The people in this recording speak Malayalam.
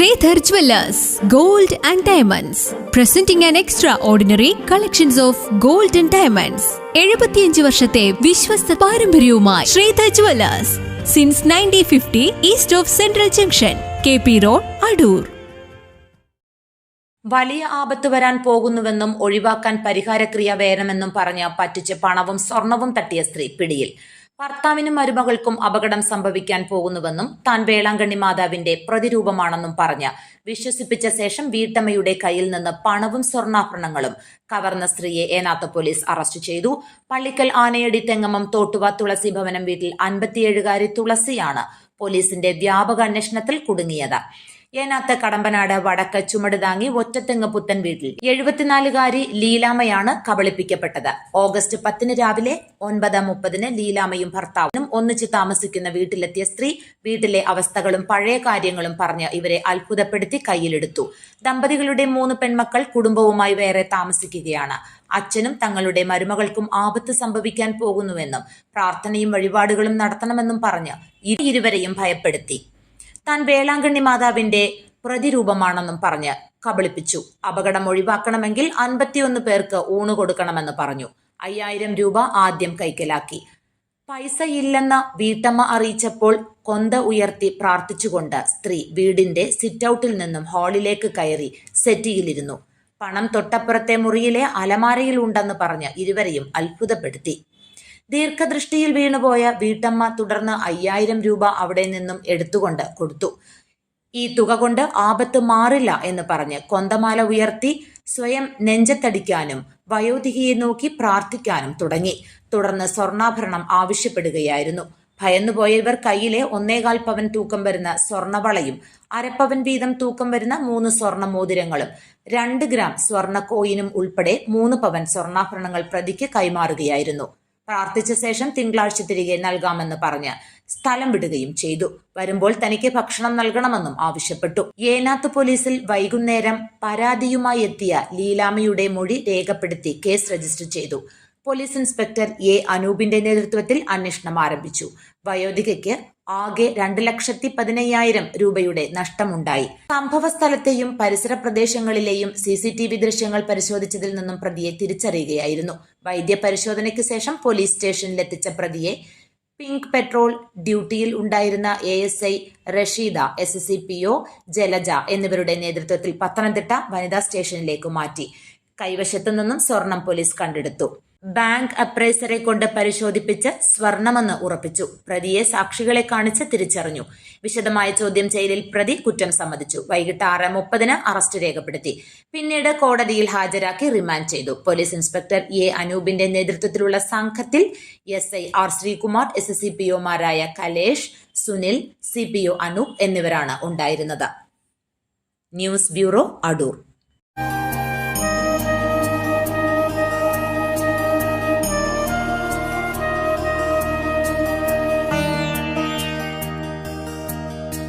Sridhar gold and diamonds. Diamonds, presenting extraordinary collections of gold and diamonds എഴുപത്തിയഞ്ച് വർഷത്തെ വിശ്വസ്ത പാരമ്പര്യവുമായി Sridhar jewellers. Since nineteen fifty east of central junction K P road Adoor വലിയ ആപത്ത് വരാൻ പോകുന്നുവെന്നും ഒഴിവാക്കാൻ പരിഹാരക്രിയ വേണമെന്നും പറഞ്ഞ് പറ്റിച്ച് പണവും സ്വർണവും തട്ടിയ സ്ത്രീ പിടിയിൽ. ഭർത്താവിനും മരുമകൾക്കും അപകടം സംഭവിക്കാൻ പോകുന്നുവെന്നും താൻ വേളാങ്കണ്ണി മാതാവിന്റെ പ്രതിരൂപമാണെന്നും പറഞ്ഞ് വിശ്വസിപ്പിച്ച ശേഷം വീട്ടമ്മയുടെ കയ്യിൽ നിന്ന് പണവും സ്വർണാഭരണങ്ങളും കവർന്ന സ്ത്രീയെ ഏനാത്ത് പോലീസ് അറസ്റ്റ് ചെയ്തു. പള്ളിക്കൽ ആനയടി തെങ്ങമം തോട്ടുവ തുളസി ഭവനം വീട്ടിൽ അൻപത്തിയേഴുകാരി തുളസിയാണ് പോലീസിന്റെ വ്യാപക അന്വേഷണത്തിൽ കുടുങ്ങിയത്. ഏനാത്ത് കടമ്പനാട് വടക്ക് ചുമട് താങ്ങി ഒറ്റത്തെങ്ങ് പുത്തൻ വീട്ടിൽ. എഴുപത്തിനാലുകാരി ലീലാമയാണ് കബളിപ്പിക്കപ്പെട്ടത്. ഓഗസ്റ്റ് പത്തിന് രാവിലെ ഒൻപത് മുപ്പതിന് ലീലാമയും ഭർത്താവിനും ഒന്നിച്ച് താമസിക്കുന്ന വീട്ടിലെത്തിയ സ്ത്രീ വീട്ടിലെ അവസ്ഥകളും പഴയ കാര്യങ്ങളും പറഞ്ഞ് ഇവരെ അത്ഭുതപ്പെടുത്തി കയ്യിലെടുത്തു. ദമ്പതികളുടെ മൂന്ന് പെൺമക്കൾ കുടുംബവുമായി വേറെ താമസിക്കുകയാണ്. അച്ഛനും തങ്ങളുടെ മരുമകൾക്കും ആപത്ത് സംഭവിക്കാൻ പോകുന്നുവെന്നും പ്രാർത്ഥനയും വഴിപാടുകളും നടത്തണമെന്നും പറഞ്ഞ് ഇരു- ഇരുവരെയും ഭയപ്പെടുത്തി. താൻ വേളാങ്കണ്ണി മാതാവിന്റെ പ്രതിരൂപമാണെന്നും പറഞ്ഞ് കബളിപ്പിച്ചു. അപകടം ഒഴിവാക്കണമെങ്കിൽ അൻപത്തിയൊന്ന് പേർക്ക് ഊണ് കൊടുക്കണമെന്ന് പറഞ്ഞു. അയ്യായിരം രൂപ ആദ്യം കൈക്കലാക്കി. പൈസ ഇല്ലെന്ന വീട്ടമ്മ അറിയിച്ചപ്പോൾ കൊന്ത ഉയർത്തി പ്രാർത്ഥിച്ചുകൊണ്ട് സ്ത്രീ വീടിന്റെ സിറ്റൌട്ടിൽ നിന്നും ഹാളിലേക്ക് കയറി സെറ്റിയിലിരുന്നു. പണം തൊട്ടപ്പുറത്തെ മുറിയിലെ അലമാരയിൽ ഉണ്ടെന്ന് പറഞ്ഞ് ഇരുവരെയും അത്ഭുതപ്പെടുത്തി. ദീർഘദൃഷ്ടിയിൽ വീണുപോയ വീട്ടമ്മ തുടർന്ന് അയ്യായിരം രൂപ അവിടെ നിന്നും എടുത്തുകൊണ്ട് കൊടുത്തു. ഈ തുക കൊണ്ട് ആപത്ത് മാറില്ല എന്ന് പറഞ്ഞ് കൊന്തമാല ഉയർത്തി സ്വയം നെഞ്ചത്തടിക്കാനും വയോധികയെ നോക്കി പ്രാർത്ഥിക്കാനും തുടങ്ങി. തുടർന്ന് സ്വർണാഭരണം ആവശ്യപ്പെടുകയായിരുന്നു. ഭയന്നുപോയവർ കയ്യിലെ ഒന്നേകാൽ പവൻ തൂക്കം വരുന്ന സ്വർണവളയും അരപ്പവൻ വീതം തൂക്കം വരുന്ന മൂന്ന് സ്വർണ മോതിരങ്ങളും രണ്ട് ഗ്രാം സ്വർണ കോയിനും ഉൾപ്പെടെ മൂന്ന് പവൻ സ്വർണാഭരണങ്ങൾ പ്രതിക്ക് കൈമാറുകയായിരുന്നു. പ്രാർത്ഥിച്ച ശേഷം തിങ്കളാഴ്ച തിരികെ നൽകാമെന്ന് പറഞ്ഞ് സ്ഥലം വിടുകയും ചെയ്തു. വരുമ്പോൾ തനിക്ക് ഭക്ഷണം നൽകണമെന്നും ആവശ്യപ്പെട്ടു. ഏനാത്ത് പോലീസിൽ വൈകുന്നേരം പരാതിയുമായി എത്തിയ ലീലാമയുടെ മൊഴി രേഖപ്പെടുത്തി കേസ് രജിസ്റ്റർ ചെയ്തു. പോലീസ് ഇൻസ്പെക്ടർ എ അനൂപിന്റെ നേതൃത്വത്തിൽ അന്വേഷണം ആരംഭിച്ചു. വയോധികയ്ക്ക് ആകെ രണ്ട് ലക്ഷത്തി പതിനയ്യായിരം രൂപയുടെ നഷ്ടമുണ്ടായി. സംഭവ സ്ഥലത്തെയും പരിസര പ്രദേശങ്ങളിലെയും സി സി ടി വി ദൃശ്യങ്ങൾ പരിശോധിച്ചതിൽ നിന്നും പ്രതിയെ തിരിച്ചറിയുകയായിരുന്നു. വൈദ്യ പരിശോധനയ്ക്ക് ശേഷം പോലീസ് സ്റ്റേഷനിലെത്തിച്ച പ്രതിയെ പിങ്ക് പെട്രോൾ ഡ്യൂട്ടിയിൽ ഉണ്ടായിരുന്ന A S I Rasheeda S S C P O Jalaja എന്നിവരുടെ നേതൃത്വത്തിൽ പത്തനംതിട്ട വനിതാ സ്റ്റേഷനിലേക്ക് മാറ്റി. കൈവശത്തു നിന്നും സ്വർണം പോലീസ് കണ്ടെടുത്തു. ബാങ്ക് അപ്രൈസറെ കൊണ്ട് പരിശോധിപ്പിച്ച് സ്വർണമെന്ന് ഉറപ്പിച്ചു. പ്രതിയെ സാക്ഷികളെ കാണിച്ച് തിരിച്ചറിഞ്ഞു. വിശദമായ ചോദ്യം ചെയ്യലിൽ പ്രതി കുറ്റം സമ്മതിച്ചു. വൈകിട്ട് ആറ് മുപ്പതിന് അറസ്റ്റ് രേഖപ്പെടുത്തി. പിന്നീട് കോടതിയിൽ ഹാജരാക്കി റിമാൻഡ് ചെയ്തു. പോലീസ് ഇൻസ്പെക്ടർ എ അനൂപിന്റെ നേതൃത്വത്തിലുള്ള സംഘത്തിൽ S I R Sreekumar S S C P ഒമാരായ Kalesh Sunil C P O Anoop എന്നിവരാണ് ഉണ്ടായിരുന്നത്. News bureau Adoor.